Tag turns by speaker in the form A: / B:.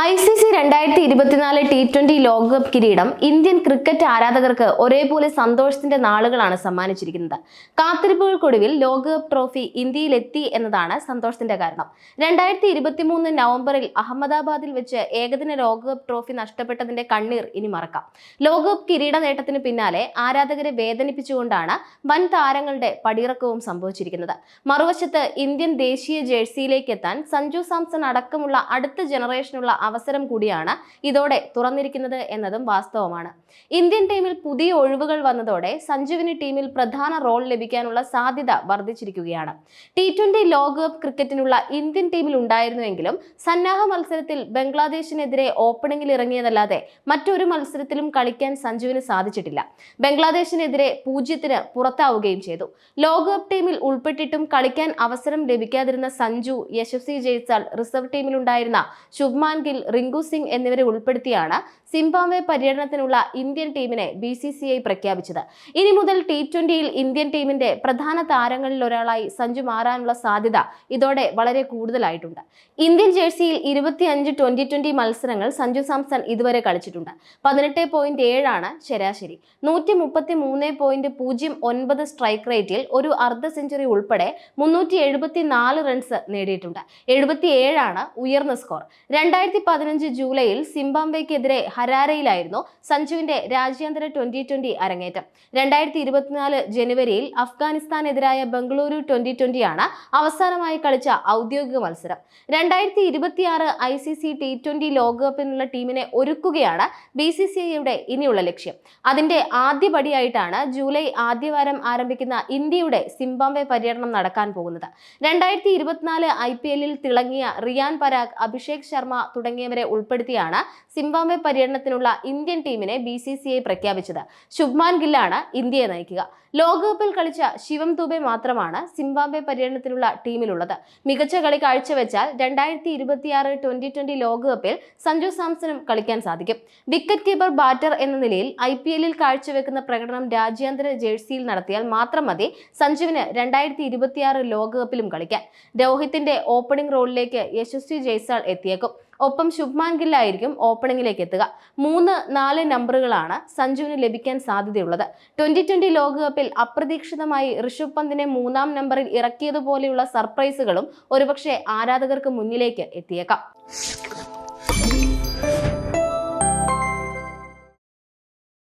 A: I C C രണ്ടായിരത്തി ഇരുപത്തിനാല് T twenty ലോകകപ്പ് കിരീടം ഇന്ത്യൻ ക്രിക്കറ്റ് ആരാധകർക്ക് ഒരേപോലെ സന്തോഷത്തിന്റെ നാളുകളാണ് സമ്മാനിച്ചിരിക്കുന്നത്. കാത്തിരിപ്പുകൾക്കൊടുവിൽ ലോകകപ്പ് ട്രോഫി ഇന്ത്യയിലെത്തി എന്നതാണ് സന്തോഷത്തിന്റെ കാരണം. രണ്ടായിരത്തി ഇരുപത്തിമൂന്ന് നവംബറിൽ അഹമ്മദാബാദിൽ വെച്ച് ഏകദിന ലോകകപ്പ് ട്രോഫി നഷ്ടപ്പെട്ടതിന്റെ കണ്ണീർ ഇനി മറക്കാം. ലോകകപ്പ് കിരീട നേട്ടത്തിന് പിന്നാലെ ആരാധകരെ വേദനിപ്പിച്ചുകൊണ്ടാണ് വൻ താരങ്ങളുടെ പടിയിറക്കവും സംഭവിച്ചിരിക്കുന്നത്. മറുവശത്ത് ഇന്ത്യൻ ദേശീയ ജേഴ്സിയിലേക്ക് എത്താൻ സഞ്ജു സാംസൺ അടക്കമുള്ള അടുത്ത ജനറേഷനുള്ള അവസരം കൂടിയാണ് ഇതോടെ തുറന്നിരിക്കുന്നത് എന്നതും വാസ്തവമാണ്. ഇന്ത്യൻ ടീമിൽ പുതിയ ഒഴിവുകൾ വന്നതോടെ സഞ്ജുവിന് ടീമിൽ പ്രധാന റോൾ ലഭിക്കാനുള്ള സാധ്യത വർദ്ധിച്ചിരിക്കുകയാണ്. ടി ട്വന്റി ലോകകപ്പ് ക്രിക്കറ്റിനുള്ള ഇന്ത്യൻ ടീമിൽ ഉണ്ടായിരുന്നുവെങ്കിലും സന്നാഹ മത്സരത്തിൽ ബംഗ്ലാദേശിനെതിരെ ഓപ്പണിംഗിൽ ഇറങ്ങിയതല്ലാതെ മറ്റൊരു മത്സരത്തിലും കളിക്കാൻ സഞ്ജുവിന് സാധിച്ചിട്ടില്ല. ബംഗ്ലാദേശിനെതിരെ പൂജ്യത്തിന് പുറത്താവുകയും ചെയ്തു. ലോകകപ്പ് ടീമിൽ ഉൾപ്പെട്ടിട്ടും കളിക്കാൻ അവസരം ലഭിക്കാതിരുന്ന സഞ്ജു യശസ്വി ജയിച്ചാൽ റിസർവ് ടീമിലുണ്ടായിരുന്ന ശുഭ്മാൻ ഗിൽ റിങ്കു സിംഗ് എന്നിവരെ ഉൾപ്പെടുത്തിയാണ് സിംബാബ്വെ പര്യടനത്തിനുള്ള ഇന്ത്യൻ ടീമിനെ ബി സി സി ഐ പ്രഖ്യാപിച്ചത്. ഇനി മുതൽ ടി ട്വന്റിയിൽ ഇന്ത്യൻ ടീമിന്റെ പ്രധാന താരങ്ങളിൽ ഒരാളായി സഞ്ജു മാറാനുള്ള സാധ്യത ഇതോടെ വളരെ കൂടുതലായിട്ടുണ്ട്. ഇന്ത്യൻ ജേഴ്സിയിൽ ഇരുപത്തിയഞ്ച് ട്വന്റി ട്വന്റി മത്സരങ്ങൾ സഞ്ജു സാംസൺ ഇതുവരെ കളിച്ചിട്ടുണ്ട്. പതിനെട്ട് പോയിന്റ് ഏഴാണ് ശരാശരി. നൂറ്റി മുപ്പത്തി മൂന്ന് പോയിന്റ് പൂജ്യം ഒൻപത് സ്ട്രൈക്ക് റേറ്റിൽ ഒരു അർദ്ധ സെഞ്ചുറി ഉൾപ്പെടെ മുന്നൂറ്റി എഴുപത്തി നാല് റൺസ് നേടിയിട്ടുണ്ട്. എഴുപത്തി ഏഴാണ് ഉയർന്ന സ്കോർ. രണ്ടായിരത്തി പതിനഞ്ച് ജൂലൈയിൽ സിംബാബ്വെക്കെതിരെ ഹരാരയിലായിരുന്നു സഞ്ജുവിന്റെ രാജ്യാന്തര ട്വന്റി ട്വന്റി അരങ്ങേറ്റം. രണ്ടായിരത്തി ഇരുപത്തിനാല് ജനുവരിയിൽ അഫ്ഗാനിസ്ഥാനെതിരായ ബംഗളൂരു ട്വന്റി ട്വന്റിയാണ് അവസാനമായി കളിച്ച ഔദ്യോഗിക മത്സരം. രണ്ടായിരത്തി ഇരുപത്തിയാറ് I C C T twenty ലോകകപ്പിനുള്ള ടീമിനെ ഒരുക്കുകയാണ് ബി സി സി ഐയുടെ ഇനിയുള്ള ലക്ഷ്യം. അതിന്റെ ആദ്യപടിയായിട്ടാണ് ജൂലൈ ആദ്യവാരം ആരംഭിക്കുന്ന ഇന്ത്യയുടെ സിംബാബ്വെ പര്യടനം നടക്കാൻ പോകുന്നത്. രണ്ടായിരത്തി ഇരുപത്തിനാല് ഐ പി എല്ലിൽ തിളങ്ങിയ റിയാൻ പരാഗ് അഭിഷേക് ശർമ്മ തുടങ്ങിയവരെ ഉൾപ്പെടുത്തിയാണ് സിംബാബ്വെ പര്യടനത്തിനുള്ള ഇന്ത്യൻ ടീമിനെ ബി സി സി ഐ പ്രഖ്യാപിച്ചത്. ശുഭ്മാൻ ഗില്ലാണ് ഇന്ത്യയെ നയിക്കുക. ലോകകപ്പിൽ കളിച്ച ശിവം ദുബെ മാത്രമാണ് സിംബാബ്വെ പര്യടനത്തിലുള്ള ടീമിലുള്ളത്. മികച്ച കളി കാഴ്ചവെച്ചാൽ രണ്ടായിരത്തി ഇരുപത്തിയാറ് ട്വന്റി ട്വന്റി ലോകകപ്പിൽ സഞ്ജു സാംസണും കളിക്കാൻ സാധിക്കും. വിക്കറ്റ് കീപ്പർ ബാറ്റർ എന്ന നിലയിൽ ഐ പി എല്ലിൽ കാഴ്ചവെക്കുന്ന പ്രകടനം രാജ്യാന്തര ജേഴ്സിയിൽ നടത്തിയാൽ മാത്രം മതി സഞ്ജുവിന് രണ്ടായിരത്തി ഇരുപത്തിയാറ് ലോകകപ്പിലും കളിക്കാൻ. രോഹിത്തിന്റെ ഓപ്പണിംഗ് റോളിലേക്ക് യശസ്വി ജയ്സാൾ എത്തിയേക്കും. ഒപ്പം ശുഭ്മാൻ ഗില്ലായിരിക്കും ഓപ്പണിംഗിലേക്ക് എത്തുക. മൂന്ന് നാല് നമ്പറുകളാണ് സഞ്ജുവിന് ലഭിക്കാൻ സാധ്യതയുള്ളത്. ട്വന്റി ട്വന്റി ലോകകപ്പിൽ അപ്രതീക്ഷിതമായി ഋഷഭ് പന്തിനെ മൂന്നാം നമ്പറിൽ ഇറക്കിയതുപോലെയുള്ള സർപ്രൈസുകളും ഒരുപക്ഷെ ആരാധകർക്ക് മുന്നിലേക്ക് എത്തിയേക്കാം.